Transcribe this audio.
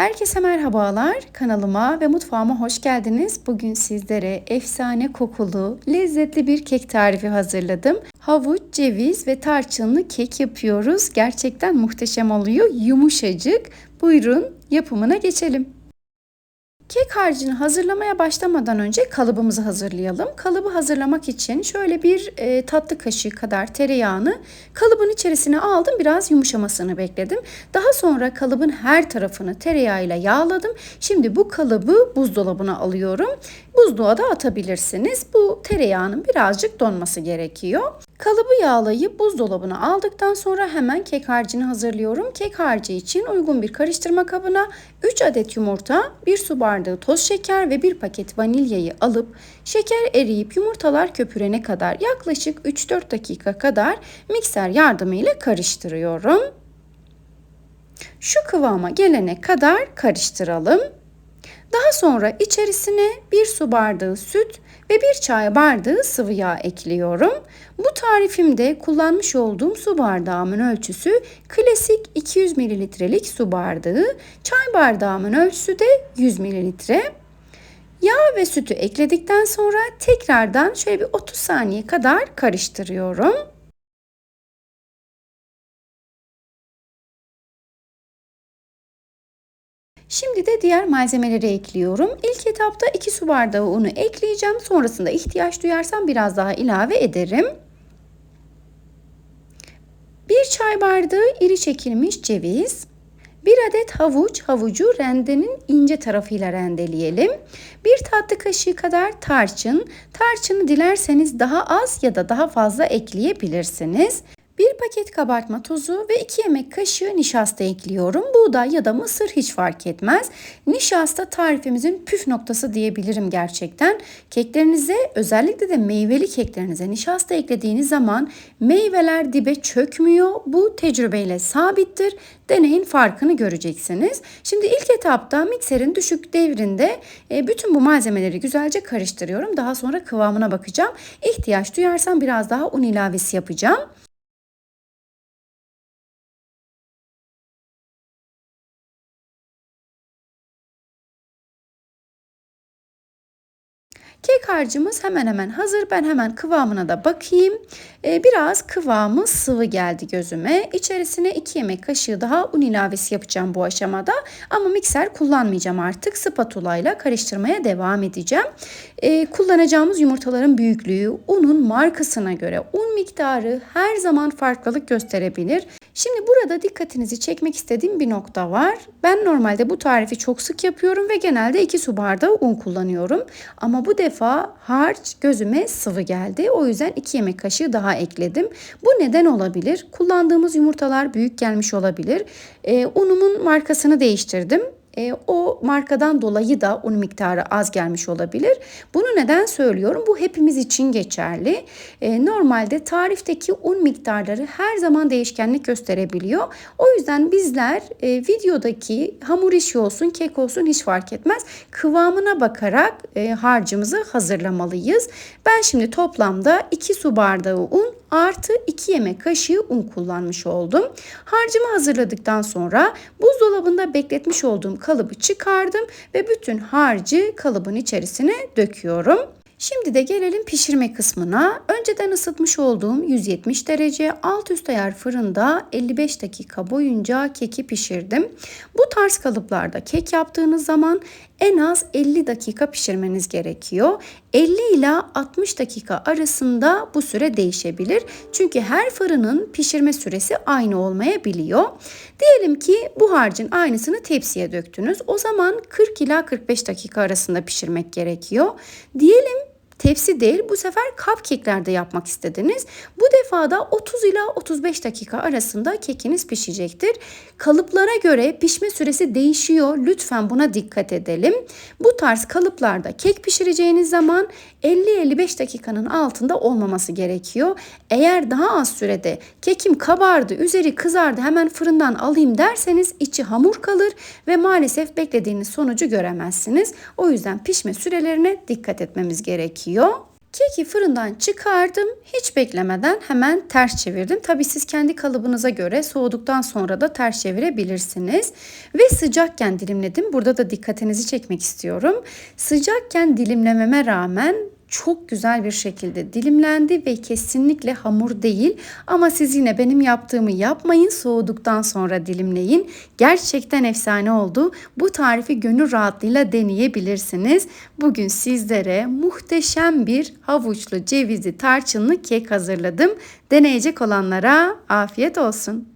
Herkese merhabalar. Kanalıma ve mutfağıma hoş geldiniz. Bugün sizlere efsane kokulu, lezzetli bir kek tarifi hazırladım. Havuç, ceviz ve tarçınlı kek yapıyoruz. Gerçekten muhteşem oluyor. Yumuşacık. Buyurun yapımına geçelim. Kek harcını hazırlamaya başlamadan önce kalıbımızı hazırlayalım. Kalıbı hazırlamak için şöyle bir e, tatlı kaşığı kadar tereyağını kalıbın içerisine aldım. Biraz yumuşamasını bekledim. Daha sonra kalıbın her tarafını tereyağıyla yağladım. Şimdi bu kalıbı buzdolabına alıyorum. Buzluğa da atabilirsiniz. Bu tereyağının birazcık donması gerekiyor. Kalıbı yağlayıp buzdolabına aldıktan sonra hemen kek harcını hazırlıyorum. Kek harcı için uygun bir karıştırma kabına 3 adet yumurta, 1 su bardağı toz şeker ve 1 paket vanilyayı alıp şeker eriyip yumurtalar köpürene kadar yaklaşık 3-4 dakika kadar mikser yardımıyla karıştırıyorum. Şu kıvama gelene kadar karıştıralım. Daha sonra içerisine 1 su bardağı süt ve 1 çay bardağı sıvı yağ ekliyorum. Bu tarifimde kullanmış olduğum su bardağımın ölçüsü klasik 200 mililitrelik su bardağı, çay bardağımın ölçüsü de 100 mililitre. Yağ ve sütü ekledikten sonra tekrardan şöyle bir 30 saniye kadar karıştırıyorum. Şimdi de diğer malzemeleri ekliyorum. İlk etapta 2 su bardağı unu ekleyeceğim. Sonrasında ihtiyaç duyarsam biraz daha ilave ederim. 1 çay bardağı iri çekilmiş ceviz. 1 adet havuç, havucu rendenin ince tarafıyla rendeleyelim. 1 tatlı kaşığı kadar tarçın. Tarçını dilerseniz daha az ya da daha fazla ekleyebilirsiniz. 1 paket kabartma tozu ve 2 yemek kaşığı nişasta ekliyorum. Buğday ya da mısır hiç fark etmez. Nişasta tarifimizin püf noktası diyebilirim gerçekten. Keklerinize özellikle de meyveli keklerinize nişasta eklediğiniz zaman meyveler dibe çökmüyor. Bu tecrübeyle sabittir. Deneyin farkını göreceksiniz. Şimdi ilk etapta mikserin düşük devrinde e, bütün bu malzemeleri güzelce karıştırıyorum. Daha sonra kıvamına bakacağım. İhtiyaç duyarsam biraz daha un ilavesi yapacağım. Kek harcımız hemen hemen hazır. Ben hemen kıvamına da bakayım. Ee, biraz kıvamı sıvı geldi gözüme. İçerisine 2 yemek kaşığı daha un ilavesi yapacağım bu aşamada. Ama mikser kullanmayacağım artık. Spatula ile karıştırmaya devam edeceğim. Ee, kullanacağımız yumurtaların büyüklüğü, unun markasına göre un miktarı her zaman farklılık gösterebilir. Şimdi burada dikkatinizi çekmek istediğim bir nokta var. Ben normalde bu tarifi çok sık yapıyorum ve genelde 2 su bardağı un kullanıyorum. Ama bu defa harç gözüme sıvı geldi. O yüzden 2 yemek kaşığı daha ekledim. Bu neden olabilir? Kullandığımız yumurtalar büyük gelmiş olabilir. Ee, unumun markasını değiştirdim e, o markadan dolayı da un miktarı az gelmiş olabilir. Bunu neden söylüyorum? Bu hepimiz için geçerli. E, normalde tarifteki un miktarları her zaman değişkenlik gösterebiliyor. O yüzden bizler e, videodaki hamur işi olsun, kek olsun hiç fark etmez. Kıvamına bakarak e, harcımızı hazırlamalıyız. Ben şimdi toplamda 2 su bardağı un artı 2 yemek kaşığı un kullanmış oldum. Harcımı hazırladıktan sonra buzdolabında bekletmiş olduğum kalıbı çıkardım ve bütün harcı kalıbın içerisine döküyorum. Şimdi de gelelim pişirme kısmına. Önceden ısıtmış olduğum 170 derece alt üst ayar fırında 55 dakika boyunca keki pişirdim. Bu tarz kalıplarda kek yaptığınız zaman en az 50 dakika pişirmeniz gerekiyor. 50 ila 60 dakika arasında bu süre değişebilir. Çünkü her fırının pişirme süresi aynı olmayabiliyor. Diyelim ki bu harcın aynısını tepsiye döktünüz. O zaman 40 ila 45 dakika arasında pişirmek gerekiyor. Diyelim tepsi değil bu sefer cupcake'lerde yapmak istediniz. Bu defada 30 ila 35 dakika arasında kekiniz pişecektir. Kalıplara göre pişme süresi değişiyor. Lütfen buna dikkat edelim. Bu tarz kalıplarda kek pişireceğiniz zaman 50-55 dakikanın altında olmaması gerekiyor. Eğer daha az sürede kekim kabardı, üzeri kızardı hemen fırından alayım derseniz içi hamur kalır ve maalesef beklediğiniz sonucu göremezsiniz. O yüzden pişme sürelerine dikkat etmemiz gerekiyor. Keki fırından çıkardım. Hiç beklemeden hemen ters çevirdim. Tabii siz kendi kalıbınıza göre soğuduktan sonra da ters çevirebilirsiniz. Ve sıcakken dilimledim. Burada da dikkatinizi çekmek istiyorum. Sıcakken dilimlememe rağmen çok güzel bir şekilde dilimlendi ve kesinlikle hamur değil. Ama siz yine benim yaptığımı yapmayın. Soğuduktan sonra dilimleyin. Gerçekten efsane oldu. Bu tarifi gönül rahatlığıyla deneyebilirsiniz. Bugün sizlere muhteşem bir havuçlu cevizli tarçınlı kek hazırladım. Deneyecek olanlara afiyet olsun.